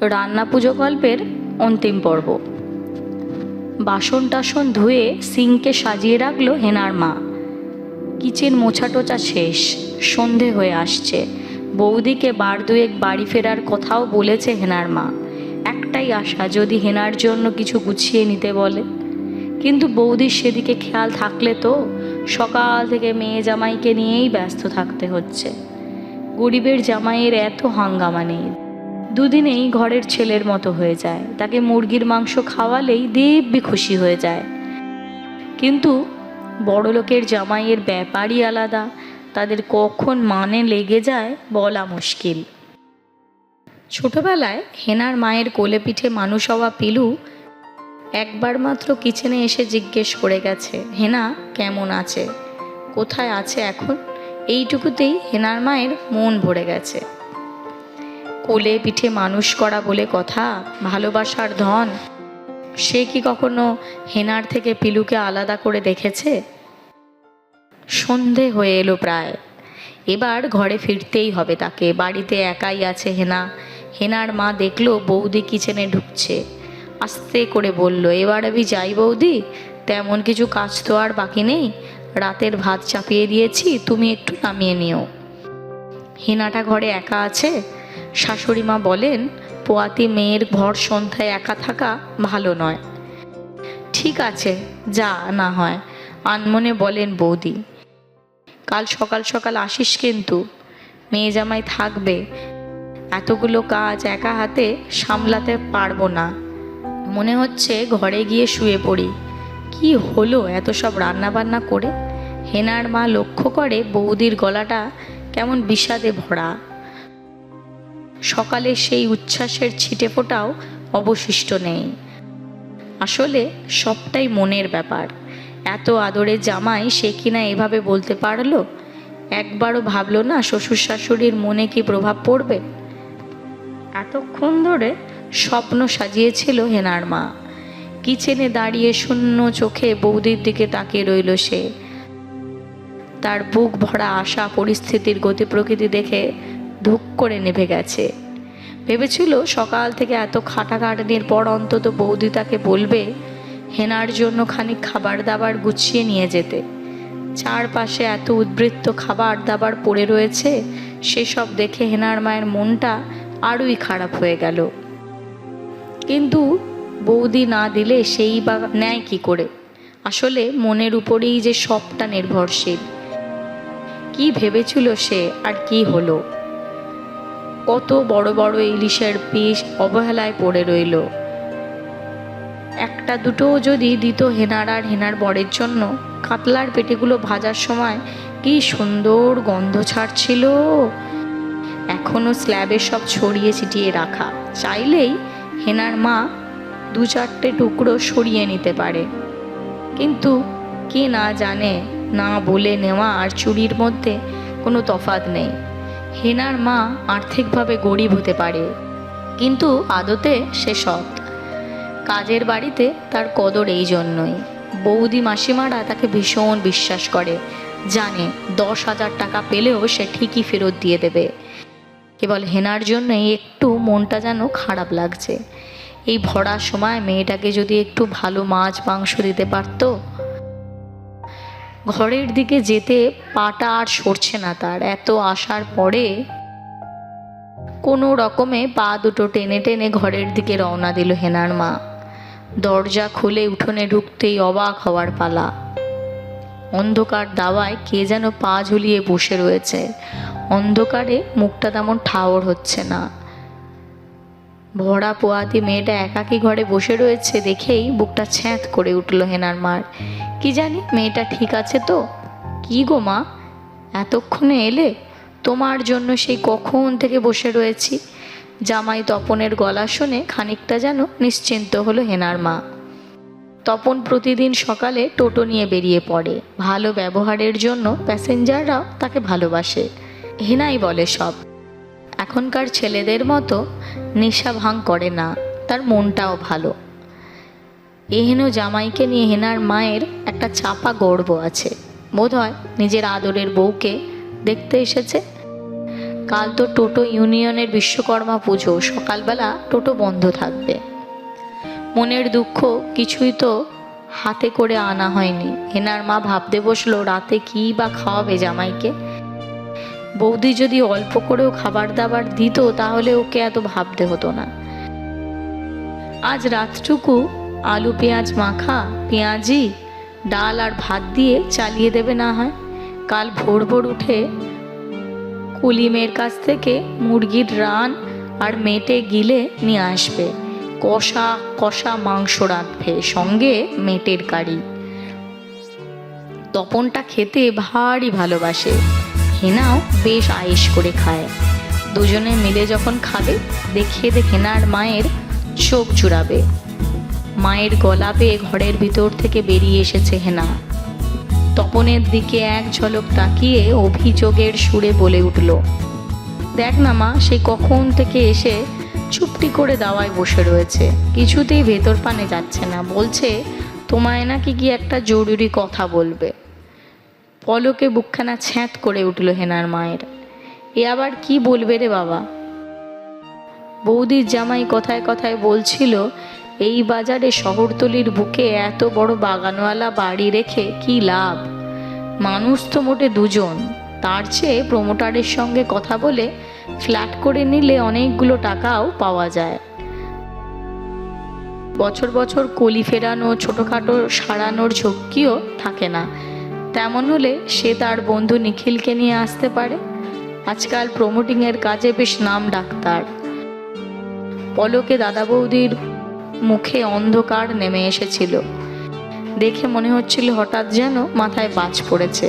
রান্না পুজো গল্পের অন্তিম পর্ব। বাসন টাসন ধুয়ে সিঙ্কে সাজিয়ে রাখল হেনার মা। কিচেন মোছা টোচা শেষ, সন্ধে হয়ে আসছে। বৌদিকে বার দুয়েক বাড়ি ফেরার কথাও বলেছে হেনার মা। একটাই আশা, যদি হেনার জন্য কিছু গুছিয়ে নিতে বলে। কিন্তু বৌদির সেদিকে খেয়াল থাকলে তো সকাল থেকে মেয়ে জামাইকে নিয়েই ব্যস্ত থাকতে হচ্ছে। গরিবের জামাইয়ের এত হাঙ্গামা নেই। দুদিনেই ঘরের ছেলের মতো হয়ে যায়। তাকে মুরগির মাংস খাওয়ালেই দিব্যি খুশি হয়ে যায়। কিন্তু বড়লোকের জামাইয়ের ব্যাপারই আলাদা। তাদের কখন মানে লেগে যায় বলা মুশকিল। ছোটবেলায় হেনার মায়ের কোলে পিঠে মানুষ হওয়া পিলু একবার মাত্র কিচেনে এসে জিজ্ঞেস করে গেছে, হেনা, কেমন আছে? কোথায় আছে এখন? এইটুকুতেই হেনার মায়ের মন ভরে গেছে। কোলে পিঠে মানুষ করা বলে কথা? ভালোবাসার ধন? সে কি কখনো হেনার থেকে পিলুকে আলাদা করে দেখেছে? সন্ধে হয়ে এলো প্রায়। এবার ঘরে ফিরতেই হবে তাকে। বাড়িতে একাই আছে হেনা। হেনার মা দেখল বৌদি কিচেনে ঢুকছে। আস্তে করে বলল, এবার আমি যাই বৌদি। তেমন কিছু কাজ তো আর বাকি নেই। রাতের ভাত চাপিয়ে দিয়েছি, তুমি একটু নামিয়ে নিও। হেনাটা ঘরে একা আছে। শাশুড়ি মা বলেন, পোয়াতি মেয়ের ভর সন্ধ্যায় একা থাকা ভালো নয়। ঠিক আছে, যা না হয়। আনমনে বলেন বৌদি। কাল সকাল সকাল আসিস কিন্তু, মেয়ে জামাই থাকবে। এতগুলো কাজ একা হাতে সামলাতে পারব না। মনে হচ্ছে ঘরে গিয়ে শুয়ে পড়ি। কি হলো এত সব রান্না বান্না করে? হেনার মা লক্ষ্য করে বৌদির গলাটা কেমন বিষাদে ভরা। সকালে সেই উচ্ছ্বাসের ছিটে ফোটাও অবশিষ্ট নেই। আসলে সবটাই মনের ব্যাপার। এত আদরে জামাই সে কিনা এভাবে বলতে পারল? একবারও ভাবলো না শ্বশুর শাশুড়ির মনে কি প্রভাব পড়বে? এতক্ষণ ধরে স্বপ্ন সাজিয়েছিল হেনার মা। কিচেনে দাঁড়িয়ে শূন্য চোখে বৌদির দিকে তাকিয়ে রইল সে। তার বুক ভরা আশা পরিস্থিতির গতি প্রকৃতি দেখে ধুক করে নেভে গেছে। ভেবেছিল সকাল থেকে এত খাটাখাটনির পর অন্তত বৌদি তাকে বলবে, হেনার জন্য খানিক খাবার দাবার গুছিয়ে নিয়ে যেতে। চারপাশে এত উদ্বৃত্ত খাবার দাবার পড়ে রয়েছে, সেসব দেখে হেনার মায়ের মনটা আরোই খারাপ হয়ে গেল। কিন্তু বৌদি না দিলে সেই বা নেয় কি করে? আসলে মনের উপরেই যে সবটা নির্ভরশীল। কি ভেবেছিল সে আর কি হলো? কত বড় বড় ইলিশের পিস অবহেলায় পড়ে রইল। একটা দুটো যদি দিত হেনার আর হেনার বরের জন্য, কাতলার পেটিগুলো ভাজার সময় কি সুন্দর গন্ধ ছাড়ছিল। এখনও স্ল্যাবে সব ছড়িয়ে ছিটিয়ে রাখা। চাইলেই হেনার মা দু চারটে টুকরো সরিয়ে নিতে পারে। কিন্তু কে না জানে, না বলে নেওয়া আর চুরির মধ্যে কোনো তফাৎ নেই। হেনার মা আর্থিকভাবে গরিব হতে পারে, কিন্তু আদতে সে সৎ। কাজের বাড়িতে তার কদর এই জন্যই। বৌদি মাসিমারা তাকে ভীষণ বিশ্বাস করে, জানে দশ হাজার টাকা পেলেও সে ঠিকই ফেরত দিয়ে দেবে। কেবল হেনার জন্যই একটু মনটা যেন খারাপ লাগছে। এই ভরার সময় মেয়েটাকে যদি একটু ভালো মাছ মাংস দিতে পারতো ঘরের দিকে যেতে পাটা আর সরছে না তার। এত আসার পরে কোনো রকমে পা দুটো টেনে টেনে ঘরের দিকে রওনা দিল হেনার মা। দরজা খুলে উঠোনে ঢুকতেই অবাক হওয়ার পালা। অন্ধকার দাওয়ায় কে যেন পা ঝুলিয়ে বসে রয়েছে। অন্ধকারে মুখটা তেমন ঠাওর হচ্ছে না। ভরা পোয়াতি মেয়েটা একাকী ঘরে বসে রয়েছে দেখেই বুকটা ছ্যাঁত করে উঠল হেনার মার। কি জানি মেয়েটা ঠিক আছে তো? কি গো মা? এতক্ষণে এলে? তোমার জন্য সেই কখন থেকে বসে রয়েছি। জামাই তপনের গলা শুনে খানিকটা যেন নিশ্চিন্ত হলো হেনার মা। তপন প্রতিদিন সকালে টোটো নিয়ে বেরিয়ে পড়ে। ভালো ব্যবহারের জন্য প্যাসেঞ্জাররাও তাকে ভালোবাসে। হেনাই বলে সব। এখনকার ছেলেদের মতো নেশা ভাঙ করে না, তার মনটাও ভালো। এহেন জামাইকে নিয়ে হেনার মায়ের একটা চাপা গর্ব আছে। বোধ হয় নিজের আদরের বউকে দেখতে এসেছে। কাল তো টোটো ইউনিয়নের বিশ্বকর্মা পুজো, সকালবেলা টোটো বন্ধ থাকবে। মনের দুঃখ কিছুই তো হাতে করে আনা হয়নি। হেনার মা ভাবতে বসল, রাতে কী বা খাওয়াবে জামাইকে? বৌদি যদি অল্প করেও খাবার দাবার দিত, তাহলে ওকে এত ভাবতে হতো না। আজ রাতটুকু আলু, পেঁয়াজ মাখা, পেঁয়াজি, ডাল আর ভাত দিয়ে চালিয়ে দেবে না হয়। কাল ভোর ভোর উঠে কুলিমের কাছ থেকে মুরগির রান আর মেটে গিলে নিয়ে আসবে। কষা কষা মাংস রাঁধবে, সঙ্গে মেটের কারি। তপনটা খেতে ভারী ভালোবাসে। হেনাও বেশ আয়েস করে খায়। দুজনে মিলে যখন খাবে দেখিয়ে দে হেনার মায়ের চোখ জুড়াবে। মায়ের গলা পেয়ে ঘরের ভিতর থেকে বেরিয়ে এসেছে হেনা। তপনের দিকে এক ঝলক তাকিয়ে অভিযোগের সুরে বলে উঠল, দেখ না মা, সে কখন থেকে এসে চুপটি করে দাওয়ায় বসে রয়েছে। কিছুতেই ভেতর পানে যাচ্ছে না। বলছে, তোমায় নাকি কি একটা জরুরি কথা বলবে। পলকে বুকখানা ছ্যাঁত করে উঠল হেনার মায়ের। এ আবার কি বলবে রে বাবা? বৌদির জামাই কথায় কথায় বলছিল, এই বাজারে শহরতলির বুকে এত বড় বাগানওয়ালা বাড়ি রেখে কি লাভ? মানুষ তো মোটে দুজন। তার চেয়ে প্রমোটারের সঙ্গে কথা বলে ফ্ল্যাট করে নিলে অনেকগুলো টাকাও পাওয়া যায়। বছর বছর কলি ফেরানো, ছোটোখাটো সারানোর ঝক্কিও থাকে না। তেমন হলে সে তার বন্ধু নিখিলকে নিয়ে আসতে পারে। আজকাল প্রমোটিংয়ের কাজে বেশ নাম ডাক্তার। পলকে দাদা বৌদির মুখে অন্ধকার নেমে এসেছিল। দেখে মনে হচ্ছিল হঠাৎ যেন মাথায় বাজ পড়েছে।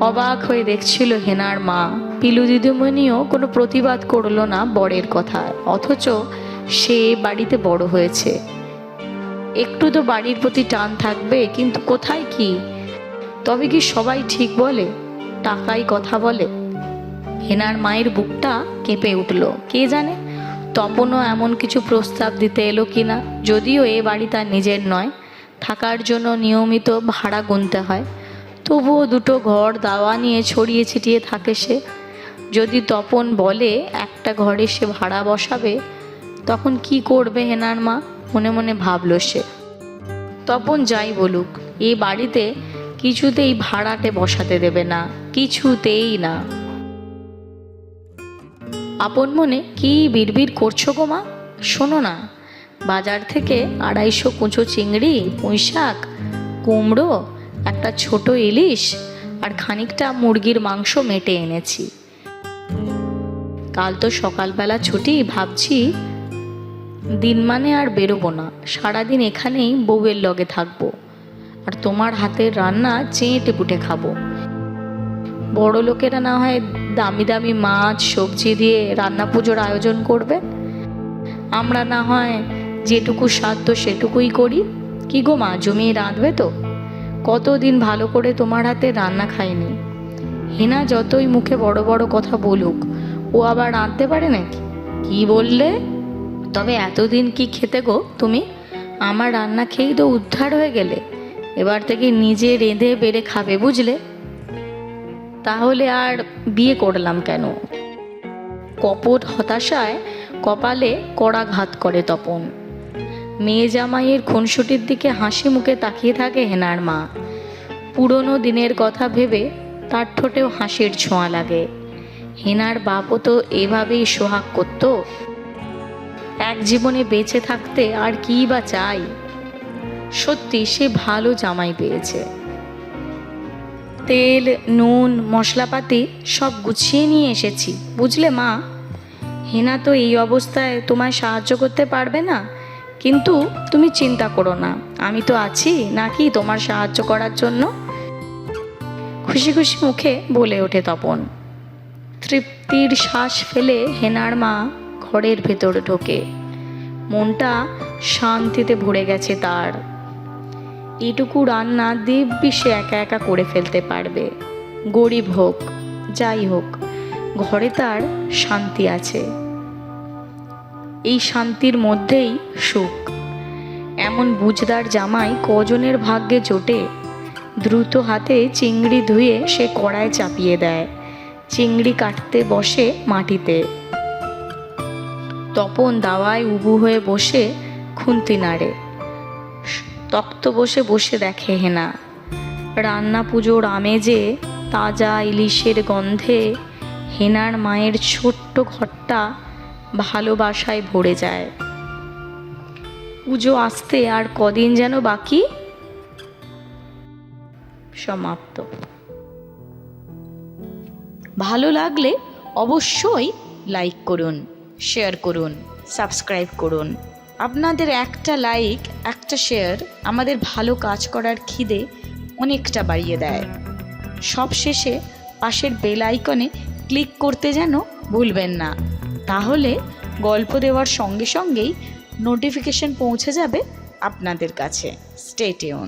অবাক হয়ে দেখছিল হেনার মা। পিলু দিদিমণিও কোনো প্রতিবাদ করল না বরের কথায় অথচ সে বাড়িতে বড় হয়েছে। একটু তো বাড়ির প্রতি টান থাকবে, কিন্তু কোথায় কি? তবে কি সবাই ঠিক বলে? টাকাই কথা বলে। হেনার মায়ের বুকটা কেঁপে উঠল। কে জানে? তপনও এমন কিছু প্রস্তাব দিতে এলো কিনা? যদিও এ বাড়ি তার নিজের নয়। থাকার জন্য নিয়মিত ভাড়া গুনতে হয়। তবুও দুটো ঘর দাওয়া নিয়ে ছড়িয়ে ছিটিয়ে থাকে সে। যদি তপন বলে একটা ঘরে সে ভাড়া বসাবে, তখন কি করবে হেনার মা? মনে মনে ভাবল সে। তপন যাই বলুক এই বাড়িতে কিছুতেই ভাড়াটে বসাতে দেবে না, কিছুতেই না। আপন মনে কি বিড়বিড় করছ গো মা? শোনো না, বাজার থেকে আড়াইশো কুঁচো চিংড়ি পুঁই শাক কুমড়ো, একটা ছোট ইলিশ আর খানিকটা মুরগির মাংস মেটে এনেছি। কাল তো সকালবেলা ছুটি, ভাবছি দিন মানে আর বেরোবো না, সারাদিন এখানেই বউয়ের লগে থাকব। আর তোমার হাতের রান্না চেঁটে পুটে খাব। বড় লোকেরা না হয় দামি দামি মাছ, সবজি দিয়ে রান্না পুজোর আয়োজন করবে। আমরা না হয় যেটুকু সাধ্য সেটুকুই করি। কি গো মা, জমিয়ে রাঁধবে তো? কতদিন ভালো করে তোমার হাতে রান্না খায়নি হেনা যতই মুখে বড় বড় কথা বলুক, ও আবার রাঁধতে পারে নাকি? কি বললে? তবে এতদিন কি খেতে গো তুমি? আমার রান্না খেয়েই তো উদ্ধার হয়ে গেলে। এবার থেকে নিজে রেঁধে বেড়ে খাবে, বুঝলে? তাহলে আর বিয়ে করলাম কেন? কপট হতাশায় কপালে কড়া ঘাত করে তপন। মেয়ে জামাইয়ের খুনসুটির দিকে হাসি মুখে তাকিয়ে থাকে হেনার মা। পুরনো দিনের কথা ভেবে তার ঠোঁটেও হাসির ছোঁয়া লাগে। হেনার বাপও তো এভাবেই সোহাগ করত? এক জীবনে বেঁচে থাকতে আর কী বা চাই? সত্যি সে ভালো জামাই পেয়েছে। তেল, নুন, মশলাপাতি সব গুছিয়ে নিয়ে এসেছি। বুঝলে মা? হেনা তো এই অবস্থায় তোমায় সাহায্য করতে পারবে না। কিন্তু তুমি চিন্তা করো না। আমি তো আছি নাকি তোমার সাহায্য করার জন্য? খুশি খুশি মুখে বলে ওঠে তপন। তৃপ্তির শ্বাস ফেলে হেনার মা ঘরের ভেতর ঢোকে। মনটা শান্তিতে ভরে গেছে তার। এটুকু রান্না দিব্যি সে একা একা করে ফেলতে পারবে। গরিব হোক, যাই হোক, ঘরে তার শান্তি আছে। এই শান্তির মধ্যেই সুখ। এমন বুঝদার জামাই কজনের ভাগ্যে জোটে। দ্রুত হাতে চিংড়ি ধুয়ে সে কড়ায় চাপিয়ে দেয়। চিংড়ি কাটতে বসে মাটিতে। তপন দাওয়ায় উবু হয়ে বসে খুন্তি নাড়ে। তক্ত বসে বসে দেখে হেনা। রান্না পুজোর আমেজে তাজা ইলিশের গন্ধে হেনার মায়ের ছোট্ট ঘরটা ভালোবাসায় ভরে যায়। পুজো আসতে আর কদিন যেন বাকি? সমাপ্ত। ভালো লাগলে অবশ্যই লাইক করুন, শেয়ার করুন, সাবস্ক্রাইব করুন। আপনাদের একটা লাইক একটা শেয়ার আমাদের ভালো কাজ করার খিদে অনেকটা বাড়িয়ে দেয়। সব শেষে পাশের বেল আইকনে ক্লিক করতে যেন ভুলবেন না। তাহলে গল্প দেওয়ার সঙ্গে সঙ্গেই নোটিফিকেশন পৌঁছে যাবে আপনাদের কাছে। স্টেটিউন